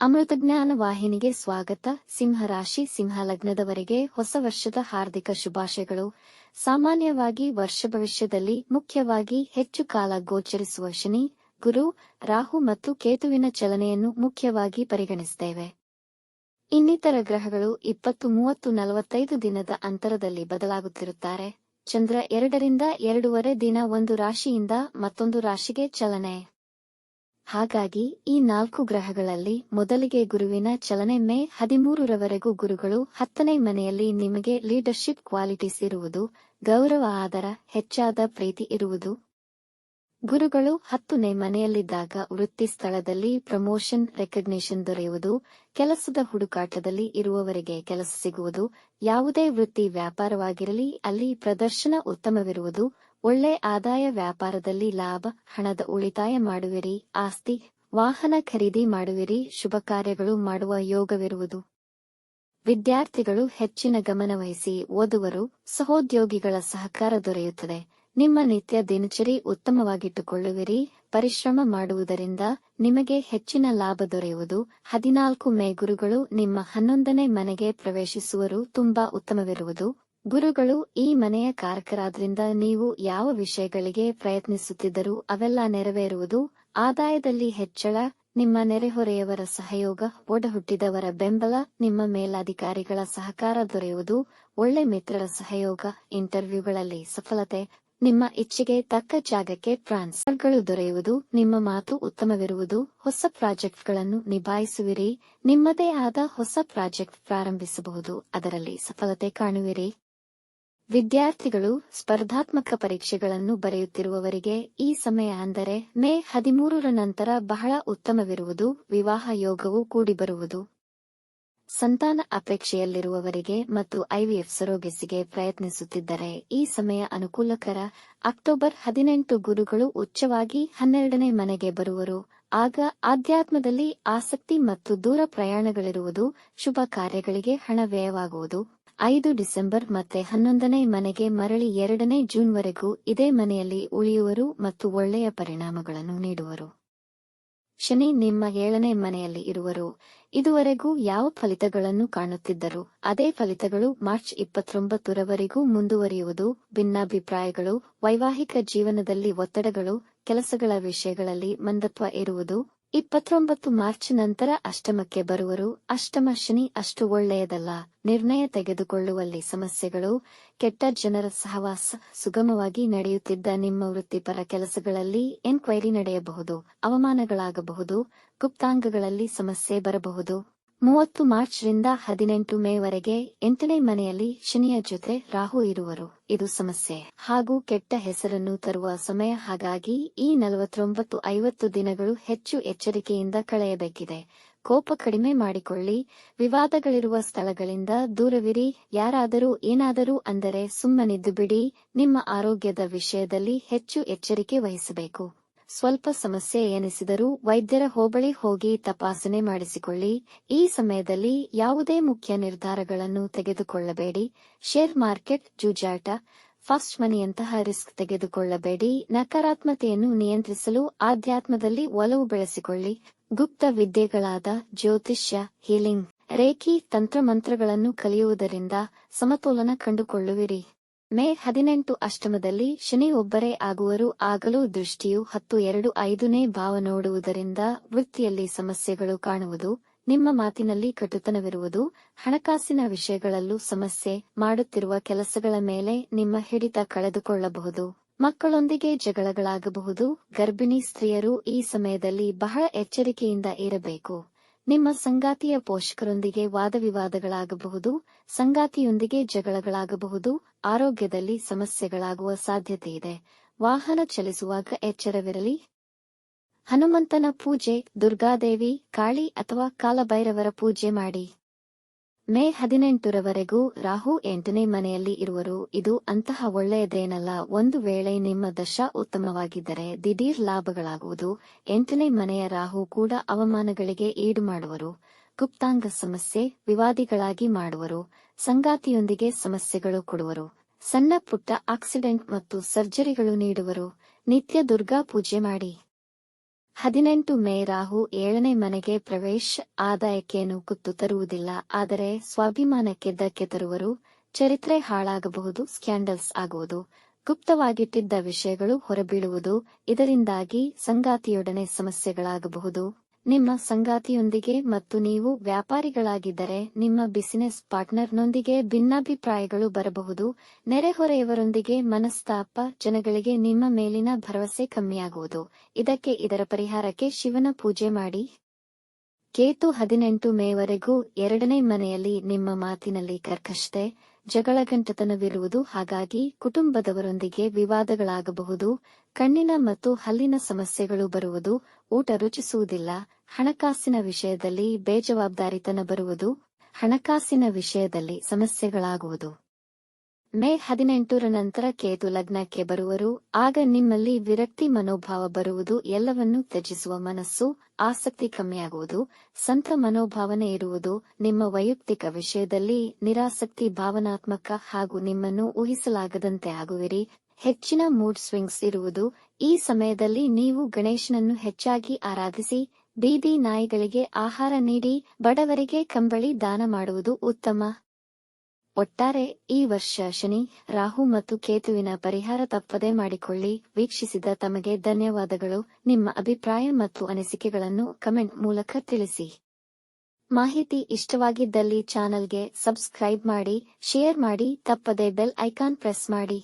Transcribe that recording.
ಅಮೃತಜ್ಞಾನ ವಾಹಿನಿಗೆ ಸ್ವಾಗತ. ಸಿಂಹರಾಶಿ ಸಿಂಹ ಲಗ್ನದವರೆಗೆ ಹೊಸ ವರ್ಷದ ಹಾರ್ದಿಕ ಶುಭಾಶಯಗಳು. ಸಾಮಾನ್ಯವಾಗಿ ವರ್ಷ ಭವಿಷ್ಯದಲ್ಲಿ ಮುಖ್ಯವಾಗಿ ಹೆಚ್ಚು ಕಾಲ ಗೋಚರಿಸುವ ಶನಿ, ಗುರು, ರಾಹು ಮತ್ತು ಕೇತುವಿನ ಚಲನೆಯನ್ನು ಮುಖ್ಯವಾಗಿ ಪರಿಗಣಿಸುತ್ತೇವೆ ಇನ್ನಿತರ ಗ್ರಹಗಳು ಇಪ್ಪತ್ತು ಮೂವತ್ತು ನಲವತ್ತೈದು ದಿನದ ಅಂತರದಲ್ಲಿ ಬದಲಾಗುತ್ತಿರುತ್ತಾರೆ. ಚಂದ್ರ ಎರಡರಿಂದ ಎರಡೂವರೆ ದಿನ ಒಂದು ರಾಶಿಯಿಂದ ಮತ್ತೊಂದು ರಾಶಿಗೆ ಚಲನೆ. ಹಾಗಾಗಿ ಈ ನಾಲ್ಕು ಗ್ರಹಗಳಲ್ಲಿ ಮೊದಲಿಗೆ ಗುರುವಿನ ಚಲನೆ ಮೇ ಹದಿಮೂರರವರೆಗೂ ಗುರುಗಳು ಹತ್ತನೇ ಮನೆಯಲ್ಲಿ ನಿಮಗೆ ಲೀಡರ್ಶಿಪ್ ಕ್ವಾಲಿಟೀಸ್ ಇರುವುದು, ಗೌರವ, ಆದರ, ಹೆಚ್ಚಾದ ಪ್ರೀತಿ ಇರುವುದು. ಗುರುಗಳು ಹತ್ತನೇ ಮನೆಯಲ್ಲಿದ್ದಾಗ ವೃತ್ತಿ ಸ್ಥಳದಲ್ಲಿ ಪ್ರಮೋಷನ್ ರೆಕಗ್ನಿಷನ್ ದೊರೆಯುವುದು, ಕೆಲಸದ ಹುಡುಕಾಟದಲ್ಲಿ ಇರುವವರಿಗೆ ಕೆಲಸ ಸಿಗುವುದು, ಯಾವುದೇ ವೃತ್ತಿ ವ್ಯಾಪಾರವಾಗಿರಲಿ, ಅಲ್ಲಿ ಪ್ರದರ್ಶನ ಉತ್ತಮವಿರುವುದು ಒಳ್ಳೆ ಆದಾಯ ವ್ಯಾಪಾರದಲ್ಲಿ ಲಾಭ, ಹಣದ ಉಳಿತಾಯ ಮಾಡುವಿರಿ, ಆಸ್ತಿ, ವಾಹನ ಖರೀದಿ ಮಾಡುವಿರಿ, ಶುಭ ಕಾರ್ಯಗಳು ಮಾಡುವ ಯೋಗವಿರುವುದು. ವಿದ್ಯಾರ್ಥಿಗಳು ಹೆಚ್ಚಿನ ಗಮನವಹಿಸಿ ಓದುವರು, ಸಹೋದ್ಯೋಗಿಗಳ ಸಹಕಾರ ದೊರೆಯುತ್ತದೆ. ನಿಮ್ಮ ನಿತ್ಯ ದಿನಚರಿ ಉತ್ತಮವಾಗಿಟ್ಟುಕೊಳ್ಳುವಿರಿ, ಪರಿಶ್ರಮ ಮಾಡುವುದರಿಂದ ನಿಮಗೆ ಹೆಚ್ಚಿನ ಲಾಭ ದೊರೆಯುವುದು. ಹದಿನಾಲ್ಕು ಮೇ ಗುರುಗಳು ನಿಮ್ಮ ಹನ್ನೊಂದನೇ ಮನೆಗೆ ಪ್ರವೇಶಿಸುವರು, ತುಂಬಾ ಉತ್ತಮವಿರುವುದು. ಗುರುಗಳು ಈ ಮನೆಯ ಕಾರಕರಾದ್ರಿಂದ ನೀವು ಯಾವ ವಿಷಯಗಳಿಗೆ ಪ್ರಯತ್ನಿಸುತ್ತಿದ್ದರೂ ಅವೆಲ್ಲ ನೆರವೇರುವುದು, ಆದಾಯದಲ್ಲಿ ಹೆಚ್ಚಳ, ನಿಮ್ಮ ನೆರೆಹೊರೆಯವರ ಸಹಯೋಗ, ಒಡಹುಟ್ಟಿದವರ ಬೆಂಬಲ, ನಿಮ್ಮ ಮೇಲಾಧಿಕಾರಿಗಳ ಸಹಕಾರ ದೊರೆಯುವುದು, ಒಳ್ಳೆ ಮಿತ್ರರ ಸಹಯೋಗ, ಇಂಟರ್ವ್ಯೂಗಳಲ್ಲಿ ಸಫಲತೆ, ನಿಮ್ಮ ಇಚ್ಛೆಗೆ ತಕ್ಕ ಜಾಗಕ್ಕೆ ಟ್ರಾನ್ಸ್ಫರ್ಗಳು ದೊರೆಯುವುದು, ನಿಮ್ಮ ಮಾತು ಉತ್ತಮವಿರುವುದು, ಹೊಸ ಪ್ರಾಜೆಕ್ಟ್ಗಳನ್ನು ನಿಭಾಯಿಸುವಿರಿ, ನಿಮ್ಮದೇ ಆದ ಹೊಸ ಪ್ರಾಜೆಕ್ಟ್ ಪ್ರಾರಂಭಿಸಬಹುದು, ಅದರಲ್ಲಿ ಸಫಲತೆ ಕಾಣುವಿರಿ. ವಿದ್ಯಾರ್ಥಿಗಳು ಸ್ಪರ್ಧಾತ್ಮಕ ಪರೀಕ್ಷೆಗಳನ್ನು ಬರೆಯುತ್ತಿರುವವರಿಗೆ ಈ ಸಮಯ ಅಂದರೆ ಮೇ ಹದಿಮೂರರ ನಂತರ ಬಹಳ ಉತ್ತಮವಿರುವುದು, ವಿವಾಹ ಯೋಗವು ಕೂಡಿಬರುವುದು ಸಂತಾನ ಅಪೇಕ್ಷೆಯಲ್ಲಿರುವವರಿಗೆ ಮತ್ತು ಐವಿಎಫ್ ಸರೋಗೆಸಿಗೆ ಪ್ರಯತ್ನಿಸುತ್ತಿದ್ದರೆ ಈ ಸಮಯ ಅನುಕೂಲಕರ. ಅಕ್ಟೋಬರ್ ಹದಿನೆಂಟು ಗುರುಗಳು ಉಚ್ಚವಾಗಿ ಹನ್ನೆರಡನೇ ಮನೆಗೆ ಬರುವರು. ಆಗ ಆಧ್ಯಾತ್ಮದಲ್ಲಿ ಆಸಕ್ತಿ ಮತ್ತು ದೂರ ಪ್ರಯಾಣಗಳಿರುವುದು, ಶುಭ ಕಾರ್ಯಗಳಿಗೆ ಹಣ ವ್ಯಯವಾಗುವುದು. ಐದು ಡಿಸೆಂಬರ್ ಮತ್ತೆ ಹನ್ನೊಂದನೇ ಮನೆಗೆ ಮರಳಿ ಎರಡನೇ ಜೂನ್ವರೆಗೂ ಇದೇ ಮನೆಯಲ್ಲಿ ಉಳಿಯುವರು ಮತ್ತು ಒಳ್ಳೆಯ ಪರಿಣಾಮಗಳನ್ನು ನೀಡುವರು. ಶನಿ ನಿಮ್ಮ ಏಳನೇ ಮನೆಯಲ್ಲಿ ಇರುವರು. ಇದುವರೆಗೂ ಯಾವ ಫಲಿತಗಳನ್ನು ಕಾಣುತ್ತಿದ್ದರು? ಅದೇ ಫಲಿತಗಳು ಮಾರ್ಚ್ ಇಪ್ಪತ್ತೊಂಬತ್ತರವರೆಗೂ ಮುಂದುವರಿಯುವುದು, ಭಿನ್ನಾಭಿಪ್ರಾಯಗಳು, ವೈವಾಹಿಕ ಜೀವನದಲ್ಲಿ ಒತ್ತಡಗಳು, ಕೆಲಸಗಳ ವಿಷಯಗಳಲ್ಲಿ ಮಂದತ್ವ ಇರುವುದು ಇಪ್ಪತ್ತೊಂಬತ್ತು ಮಾರ್ಚ್ ನಂತರ ಅಷ್ಟಮಕ್ಕೆ ಬರುವರು. ಅಷ್ಟಮ ಶನಿ ಅಷ್ಟು ಒಳ್ಳೆಯದಲ್ಲ. ನಿರ್ಣಯ ತೆಗೆದುಕೊಳ್ಳುವಲ್ಲಿ ಸಮಸ್ಯೆಗಳು, ಕೆಟ್ಟ ಜನರ ಸಹವಾಸ ಸುಗಮವಾಗಿ ನಡೆಯುತ್ತಿದ್ದ ನಿಮ್ಮ ವೃತ್ತಿಪರ ಕೆಲಸಗಳಲ್ಲಿ ಎನ್ಕ್ವೈರಿ ನಡೆಯಬಹುದು, ಅವಮಾನಗಳಾಗಬಹುದು, ಗುಪ್ತಾಂಗಗಳಲ್ಲಿ ಸಮಸ್ಯೆ ಬರಬಹುದು. ಮೂವತ್ತು ಮಾರ್ಚ್ ರಿಂದ ಹದಿನೆಂಟು ಮೇವರೆಗೆ ಎಂಟನೇ ಮನೆಯಲ್ಲಿ ಶನಿಯ ಜೊತೆ ರಾಹು ಇರುವರು. ಇದು ಸಮಸ್ಯೆ. ಹಾಗೂ ಕೆಟ್ಟ ಹೆಸರನ್ನು ತರುವ ಸಮಯ ಹಾಗಾಗಿ ಈ ನಲವತ್ತೊಂಬತ್ತು ಐವತ್ತು ದಿನಗಳು ಹೆಚ್ಚು ಎಚ್ಚರಿಕೆಯಿಂದ ಕಳೆಯಬೇಕಿದೆ. ಕೋಪ ಕಡಿಮೆ ಮಾಡಿಕೊಳ್ಳಿ. ವಿವಾದಗಳಿರುವ ಸ್ಥಳಗಳಿಂದ ದೂರವಿರಿ. ಯಾರಾದರೂ ಏನಾದರೂ ಅಂದರೆ ಸುಮ್ಮನಿದ್ದು ಬಿಡಿ. ನಿಮ್ಮ ಆರೋಗ್ಯದ ವಿಷಯದಲ್ಲಿ ಹೆಚ್ಚು ಎಚ್ಚರಿಕೆ ವಹಿಸಬೇಕು. ಸ್ವಲ್ಪ ಸಮಸ್ಯೆ ಎನಿಸಿದರೂ ವೈದ್ಯರ ಹೋಬಳಿ ಹೋಗಿ ತಪಾಸಣೆ ಮಾಡಿಸಿಕೊಳ್ಳಿ. ಈ ಸಮಯದಲ್ಲಿ ಯಾವುದೇ ಮುಖ್ಯ ನಿರ್ಧಾರಗಳನ್ನು ತೆಗೆದುಕೊಳ್ಳಬೇಡಿ. ಶೇರ್ ಮಾರ್ಕೆಟ್, ಜೂಜಾಟ, ಫಾಸ್ಟ್ ಮನಿಯಂತಹ ರಿಸ್ಕ್ ತೆಗೆದುಕೊಳ್ಳಬೇಡಿ. ನಕಾರಾತ್ಮತೆಯನ್ನು ನಿಯಂತ್ರಿಸಲು ಆಧ್ಯಾತ್ಮದಲ್ಲಿ ಒಲವು ಬೆಳೆಸಿಕೊಳ್ಳಿ. ಗುಪ್ತ ವಿದ್ಯೆಗಳಾದ ಜ್ಯೋತಿಷ್ಯ, ಹೀಲಿಂಗ್, ರೇಖಿ ತಂತ್ರಮಂತ್ರಗಳನ್ನು ಕಲಿಯುವುದರಿಂದ ಸಮತೋಲನ ಕಂಡುಕೊಳ್ಳುವಿರಿ. ಮೇ ಹದಿನೆಂಟು ಅಷ್ಟಮದಲ್ಲಿ ಶನಿ ಒಬ್ಬರೇ ಆಗುವರು. ಆಗಲೂ ದೃಷ್ಟಿಯು ಹತ್ತು ಎರಡು ಐದನೇ ಭಾವ ನೋಡುವುದರಿಂದ ವೃತ್ತಿಯಲ್ಲಿ ಸಮಸ್ಯೆಗಳು ಕಾಣುವುದು, ನಿಮ್ಮ ಮಾತಿನಲ್ಲಿ ಕಟುತನವಿರುವುದು, ಹಣಕಾಸಿನ ವಿಷಯಗಳಲ್ಲೂ ಸಮಸ್ಯೆ ಮಾಡುತ್ತಿರುವ ಕೆಲಸಗಳ ಮೇಲೆ ನಿಮ್ಮ ಹಿಡಿತ ಕಳೆದುಕೊಳ್ಳಬಹುದು. ಮಕ್ಕಳೊಂದಿಗೆ ಜಗಳಗಳಾಗಬಹುದು. ಗರ್ಭಿಣಿ ಸ್ತ್ರೀಯರು ಈ ಸಮಯದಲ್ಲಿ ಬಹಳ ಎಚ್ಚರಿಕೆಯಿಂದ ಇರಬೇಕು. ನಿಮ್ಮ ಸಂಗಾತಿಯ ಪೋಷಕರೊಂದಿಗೆ ವಾದವಿವಾದಗಳಾಗಬಹುದು, ಸಂಗಾತಿಯೊಂದಿಗೆ ಜಗಳಗಳಾಗಬಹುದು, ಆರೋಗ್ಯದಲ್ಲಿ ಸಮಸ್ಯೆಗಳಾಗುವ ಸಾಧ್ಯತೆಯಿದೆ ವಾಹನ ಚಲಿಸುವಾಗ ಎಚ್ಚರವಿರಲಿ. ಹನುಮಂತನ ಪೂಜೆ, ದುರ್ಗಾದೇವಿ, ಕಾಳಿ ಅಥವಾ ಕಾಲಭೈರವರ ಪೂಜೆ ಮಾಡಿ. ಮೇ ಹದಿನೆಂಟರವರೆಗೂ ರಾಹು ಎಂಟನೇ ಮನೆಯಲ್ಲಿ ಇರುವರು. ಇದು ಅಂತಹ ಒಳ್ಳೆಯದೇನಲ್ಲ, ಒಂದು ವೇಳೆ ನಿಮ್ಮ ದಶ ಉತ್ತಮವಾಗಿದ್ದರೆ ದಿಢೀರ್ ಲಾಭಗಳಾಗುವುದು. ಎಂಟನೇ ಮನೆಯ ರಾಹು ಕೂಡ ಅವಮಾನಗಳಿಗೆ ಈಡು ಮಾಡುವರು. ಗುಪ್ತಾಂಗ ಸಮಸ್ಯೆ ವಿವಾದಿಗಳಾಗಿ ಮಾಡುವರು. ಸಂಗಾತಿಯೊಂದಿಗೆ ಸಮಸ್ಯೆಗಳು ಕೊಡುವರು. ಸಣ್ಣ ಪುಟ್ಟ ಆಕ್ಸಿಡೆಂಟ್ ಮತ್ತು ಸರ್ಜರಿಗಳು ನೀಡುವರು. ನಿತ್ಯ ದುರ್ಗಾ ಪೂಜೆ ಮಾಡಿ. ಹದಿನೆಂಟು ಮೇ ರಾಹು ಏಳನೇ ಮನೆಗೆ ಪ್ರವೇಶ ಆದಾಯಕ್ಕೇನು ಕುತ್ತು ತರುವುದಿಲ್ಲ, ಆದರೆ ಸ್ವಾಭಿಮಾನಕ್ಕೆ ಧಕ್ಕೆ ತರುವರು, ಚರಿತ್ರೆ ಹಾಳಾಗಬಹುದು, ಸ್ಕ್ಯಾಂಡಲ್ಸ್ ಆಗುವುದು, ಗುಪ್ತವಾಗಿಟ್ಟಿದ್ದ ವಿಷಯಗಳು ಹೊರಬೀಳುವುದು, ಇದರಿಂದಾಗಿ ಸಂಗಾತಿಯೊಡನೆ ಸಮಸ್ಯೆಗಳಾಗಬಹುದು. ನಿಮ್ಮ ಸಂಗಾತಿಯೊಂದಿಗೆ ಮತ್ತು ನೀವು ವ್ಯಾಪಾರಿಗಳಾಗಿದ್ದರೆ ನಿಮ್ಮ ಬಿಸಿನೆಸ್ ಪಾರ್ಟ್ನರ್ನೊಂದಿಗೆ ಭಿನ್ನಾಭಿಪ್ರಾಯಗಳು ಬರಬಹುದು. ನೆರೆಹೊರೆಯವರೊಂದಿಗೆ ಮನಸ್ತಾಪ ಜನಗಳಿಗೆ ನಿಮ್ಮ ಮೇಲಿನ ಭರವಸೆ ಕಮ್ಮಿಯಾಗುವುದು. ಇದಕ್ಕೆ ಇದರ ಪರಿಹಾರಕ್ಕೆ ಶಿವನ ಪೂಜೆ ಮಾಡಿ. ಕೇತು ಹದಿನೆಂಟು ಮೇವರೆಗೂ ಎರಡನೇ ಮನೆಯಲ್ಲಿ ನಿಮ್ಮ ಮಾತಿನಲ್ಲಿ ಕರ್ಕಶತೆ ಜಗಳಗಂಟತನವಿರುವುದು ಹಾಗಾಗಿ ಕುಟುಂಬದವರೊಂದಿಗೆ ವಿವಾದಗಳಾಗಬಹುದು, ಕಣ್ಣಿನ ಮತ್ತು ಹಲ್ಲಿನ ಸಮಸ್ಯೆಗಳು ಬರುವುದು, ಊಟ ರುಚಿಸುವುದಿಲ್ಲ, ಹಣಕಾಸಿನ ವಿಷಯದಲ್ಲಿ ಬೇಜವಾಬ್ದಾರಿತನ ಬರುವುದು, ಹಣಕಾಸಿನ ವಿಷಯದಲ್ಲಿ ಸಮಸ್ಯೆಗಳಾಗುವುದು. ಮೇ ಹದಿನೆಂಟರ ನಂತರ ಕೇತು ಲಗ್ನಕ್ಕೆ ಬರುವರು. ಆಗ ನಿಮ್ಮಲ್ಲಿ ವಿರಕ್ತಿ ಮನೋಭಾವ ಬರುವುದು. ಎಲ್ಲವನ್ನೂ ತ್ಯಜಿಸುವ ಮನಸ್ಸು ಆಸಕ್ತಿ ಕಮ್ಮಿಯಾಗುವುದು. ಸಂತ ಮನೋಭಾವನೆ ಇರುವುದು. ನಿಮ್ಮ ವೈಯಕ್ತಿಕ ವಿಷಯದಲ್ಲಿ ನಿರಾಸಕ್ತಿ ಭಾವನಾತ್ಮಕ ಹಾಗೂ ನಿಮ್ಮನ್ನು ಊಹಿಸಲಾಗದಂತೆ ಆಗುವಿರಿ. ಹೆಚ್ಚಿನ ಮೂಡ್ ಸ್ವಿಂಗ್ಸ್ ಇರುವುದು. ಈ ಸಮಯದಲ್ಲಿ ನೀವು ಗಣೇಶನನ್ನು ಹೆಚ್ಚಾಗಿ ಆರಾಧಿಸಿ, ಬೀದಿ ನಾಯಿಗಳಿಗೆ ಆಹಾರ ನೀಡಿ, ಬಡವರಿಗೆ ಕಂಬಳಿ ದಾನ ಮಾಡುವುದು ಉತ್ತಮ. ಒಟ್ಟಾರೆ ಈ ವರ್ಷ ಶನಿ, ರಾಹು ಮತ್ತು ಕೇತುವಿನ ಪರಿಹಾರ ತಪ್ಪದೆ ಮಾಡಿಕೊಳ್ಳಿ. ವೀಕ್ಷಿಸಿದ ತಮಗೆ ಧನ್ಯವಾದಗಳು. ನಿಮ್ಮ ಅಭಿಪ್ರಾಯ ಮತ್ತು ಅನಿಸಿಕೆಗಳನ್ನು ಕಮೆಂಟ್ ಮೂಲಕ ತಿಳಿಸಿ. ಮಾಹಿತಿ ಇಷ್ಟವಾಗಿದ್ದಲ್ಲಿ ಚಾನಲ್ಗೆ ಸಬ್ಸ್ಕ್ರೈಬ್ ಮಾಡಿ, ಶೇರ್ ಮಾಡಿ, ತಪ್ಪದೆ ಬೆಲ್ ಐಕಾನ್ ಪ್ರೆಸ್ ಮಾಡಿ.